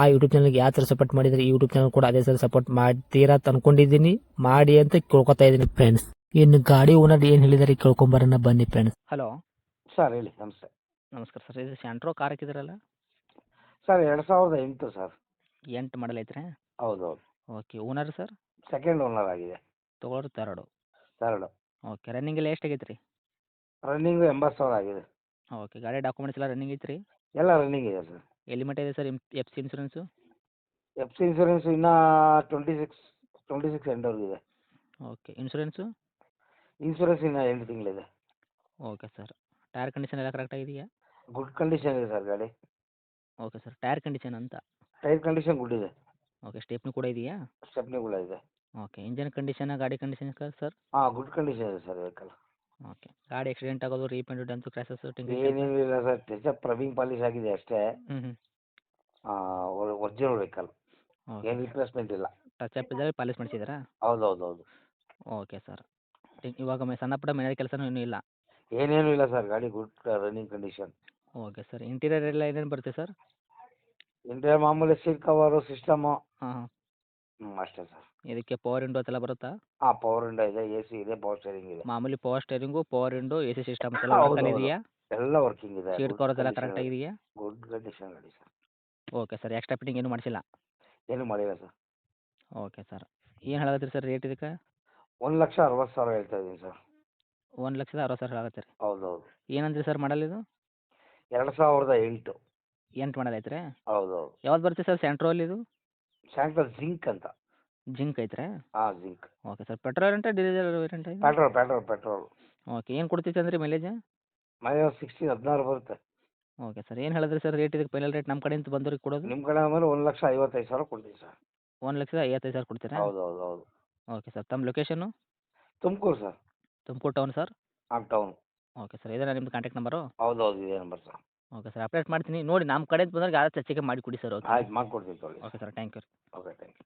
ಆ ಯೂಟ್ಯೂಬ್ ಚಾನಲ್ಗೆ ಯಾವ ಥರ ಸಪೋರ್ಟ್ ಮಾಡಿದರೆ ಈ ಯೂಟ್ಯೂಬ್ ಚಾನಲ್ ಕೂಡ ಅದೇ ಥರ ಸಪೋರ್ಟ್ ಮಾಡ್ತೀರಾ ಅಂತ ಅನ್ಕೊಂಡಿದ್ದೀನಿ. ಮಾಡಿ ಅಂತ ಕೇಳ್ಕೊತಾ ಇದ್ದೀನಿ ಫ್ರೆಂಡ್ಸ್ ಇನ್ನು ಗಾಡಿ ಓನರ್ ಏನು ಹೇಳಿದಾರೆ ಕೇಳ್ಕೊಂಬರೋಣ ಬನ್ನಿ ಫ್ರೆಂಡ್ಸ್ ಹಲೋ ಸರ್ ಹೇಳಿ ನಮಸ್ತೆ. ನಮಸ್ಕಾರ ಸರ್ ಇದು ಸ್ಯಾಂಟ್ರೋ ಕಾರ್ ಹಾಕಿದ್ರಲ್ಲ? ಸರ್ ಎರಡು ಸಾವಿರದ ಎಂಟು ಸರ್ ಎಂಟು ಮಾಡಲ್ ಐತ್ರಿ? ಹೌದು ಹೌದು okay owner sir second owner ಆಗಿದೆ. ತೊಗೊಳೋರು ತರಡು ಥರ್ಡ್ ಓಕೆ ರನ್ನಿಂಗ್ ಎಲ್ಲ ಎಷ್ಟು ಆಗೈತೆ ರೀ ರನ್ನಿಂಗು ಎಂಬತ್ತು ಸಾವಿರ ಆಗಿದೆ. ಓಕೆ ಗಾಡಿ ಡಾಕ್ಯುಮೆಂಟ್ಸ್ ಎಲ್ಲ ರನ್ನಿಂಗ್ ಐತ್ರಿ? ಎಲ್ಲ ರನ್ನಿಂಗ್ ಇದೆ ಸರ್ ಎಲ್ಲಿ ಮಟ್ಟ ಇದೆ sir F C insurance? F C insurance ಇನ್ನೂ ಟ್ವೆಂಟಿ ಸಿಕ್ಸ್ ಟ್ವೆಂಟಿ ಸಿಕ್ಸ್ ಎಂಡವ್ರಿಗೆ ಇದೆ. Okay insurance? ಇನ್ಸೂರೆನ್ಸ್ ಇನ್ನೂ ಎಂಟು ತಿಂಗಳಿದೆ. ಓಕೆ ಸರ್ ಟೈರ್ ಕಂಡೀಷನ್ ಎಲ್ಲ ಕರೆಕ್ಟ್ ಆಗಿದೆಯಾ ಗುಡ್ ಕಂಡೀಷನ್ ಇದೆ ಸರ್ ಗಾಡಿ. ಓಕೆ ಸರ್ ಟೈರ್ ಕಂಡೀಷನ್ ಅಂತ? ಟೈರ್ ಕಂಡೀಷನ್ ಗುಡ್ ಇದೆ. ಓಕೆ ಸ್ಟೆಪ್ನಿ ಕೂಡ ಇದೆಯಾ? ಕೂಡ ಇದೆ. ಓಕೆ ಇಂಜನ್ ಕಂಡೀಷನ್ ಗಾಡಿ ಕಂಡೀಷನ್ ಸರ್? ಹಾಂ ಗುಡ್ ಕಂಡೀಷನ್ ಇದೆ ಸರ್ ವೆಹಿಕಲ್. ಓಕೆ. ಗಾಡಿ ಆಕ್ಸಿಡೆಂಟ್ ಆಗೋದು ರೀಪೇಂಟ್ ಡೆನ್ಸು ಕ್ರಾಸಸ್ ಏನೇನು ಇಲ್ಲ ಸರ್ ಟೆಚಪ್ ಪ್ರವೀಣ್ ಪಾಲಿಶ್ ಆಗಿದೆ ಅಷ್ಟೇ. ಹ್ಞೂ ಹ್ಞೂ ಒರಿಜಿನಲ್ ವೆಹಿಕಲ್ ಏನು ರಿಪ್ಲೇಸ್ಮೆಂಟ್ ಇಲ್ಲ. ಟಚ್ ಅಪ್ ಇದ್ದರೆ ಪಾಲಿಸ್ ಮಾಡಿಸಿದ್ರಾ? ಹೌದು ಹೌದು ಹೌದು ಓಕೆ ಸರ್ ಇವಾಗ ಮೆ ಸಣ್ಣ ಪುಟ್ಟ ಮನೆ ಕೆಲಸನೂ ಇನ್ನೂ ಇಲ್ಲ. ಏನೇನು ಇಲ್ಲ ಸರ್ ಗಾಡಿ good running condition okay sir interior ಎಲ್ಲ ಏನೇನು ಬರುತ್ತೆ ಸರ್ ಇಂಟೀರಿಯರ್ ಮಾಮೂಲಿ ಸೀಟ್ ಕವರು ಸಿಸ್ಟಮು ಹಾಂ ಹಾಂ. ಹ್ಞೂ ಅಷ್ಟೇ ಸರ್. ಇದಕ್ಕೆ ಪವರ್ ವಿಂಡೋ ಎಲ್ಲ ಬರುತ್ತಾ? ಹಾಂ ಪವರ್ ವಿಂಡೋ ಇದೆ ಎ ಸಿ ಇದೆ ಪವರ್ ಸ್ಟೇರಿಂಗ್ ಇದೆ. ಮಾಮೂಲಿ power steering power window A C system ಎಲ್ಲ ಹೌದು, ವರ್ಕಲ್ಲಿ ಹೌದು. ಇದೆಯಾ? ಎಲ್ಲ ವರ್ಕಿಂಗ್ ಇದೆ ಸೀಟ್ ಕವರ್ಸ್ ಎಲ್ಲ ಕರೆಕ್ಟ್ ಆಗಿದೆಯಾ? ಗುಡ್ ಕಂಡೀಷನ್ ಗಾಡಿ sir okay sir extra fitting ಏನು ಮಾಡಿಸಿಲ್ಲ? ಏನು ಮಾಡಿಲ್ಲ ಸರ್ ಓಕೆ ಸರ್ ಏನು ಹೇಳತ್ತೀರಿ ಸರ್ ರೇಟ್ ಇದಕ್ಕೆ? ಒಂದು ಲಕ್ಷ ಅರವತ್ತು ಸಾವಿರ ಹೇಳ್ತಾ ಇದ್ದೀನಿ ಸರ್ ಒಂದು ಲಕ್ಷದ ಅರವತ್ತು ಸಾವಿರ ಹೌದು ಹೌದು ಏನಂದ್ರಿ ಸರ್ ಮಾಡಲ್ ಇದು? ಎರಡು ಸಾವಿರದ ಎಂಟು. ಎಂಟು ಮಾಡಲ್ ಐತ್ರಿ? ಹೌದು ಹೌದು ಯಾವ್ದು ಬರುತ್ತೆ ಸರ್ ಸೆಂಟ್ರಲ್ ಇದು? ಸ್ಯಾಂಟ್ರಲ್ ಜಿಂಕ್ ಅಂತ. ಜಿಂಕ್ ಐತ್ರಿ? ಹಾ ಜಿಂಕ್. ಓಕೆ ಸರ್ ಪೆಟ್ರೋಲ್ ಅಂತ ಡೀಸೆಲ್ ಇದು? Petrol petrol petrol. ಓಕೆ ಏನು ಕೊಡ್ತೈತೆ ಅಂದ್ರೆ ಮೈಲೇಜ್ ಮೈಲೇಜ್ ಸಿಕ್ಸ್ಟೀನ್ ಹದಿನಾರು ಬರುತ್ತೆ. ಓಕೆ ಸರ್ ಏನು ಹೇಳಿದ್ರಿ ಸರ್ ರೇಟ್ ಇದಕ್ಕೆ ಫೈನಲ್ ರೇಟ್ ನಮ್ಮ ಕಡೆಯಿಂದ ಬಂದವ್ರಿಗೆ ಕೊಡೋದು? ನಿಮ್ಮ ಕಡೆ ಆಮೇಲೆ ಒಂದು ಲಕ್ಷ ಐವತ್ತೈದು ಸಾವಿರ ಕೊಡ್ತೀವಿ ಸರ್. ಒಂದು ಲಕ್ಷದ ಐವತ್ತೈದು ಸಾವಿರ ಕೊಡ್ತೀರಾ? ಹೌದು ಹೌದು ಹೌದು ಓಕೆ ಸರ್ ತಮ್ಮ location Tumakuru sir. Tumakuru town sir? ಹಾಂ ಟೌನ್ ಓಕೆ ಸರ್ ಇದೇನಾ ನಿಮ್ಮದು ಕಾಂಟ್ಯಾಕ್ಟ್ ನಂಬರು ಹೌದು ಹೌದು ಇದೇ number sir. Okay sir update ಮಾಡ್ತೀನಿ. ನೋಡಿ ನಮ್ಮ ಕಡೆಯಿಂದ ಬಂದಾಗ ಆದಷ್ಟು ಹೆಚ್ಚಿಗೆ ಮಾಡಿ ಕೊಡಿ ಸರ್ ಓಕೆ ಆಯ್ತು ಮಾಡ್ಕೊಡ್ತೀನಿ ತೊಗೊಳ್ಳಿ okay sir thank you okay thank you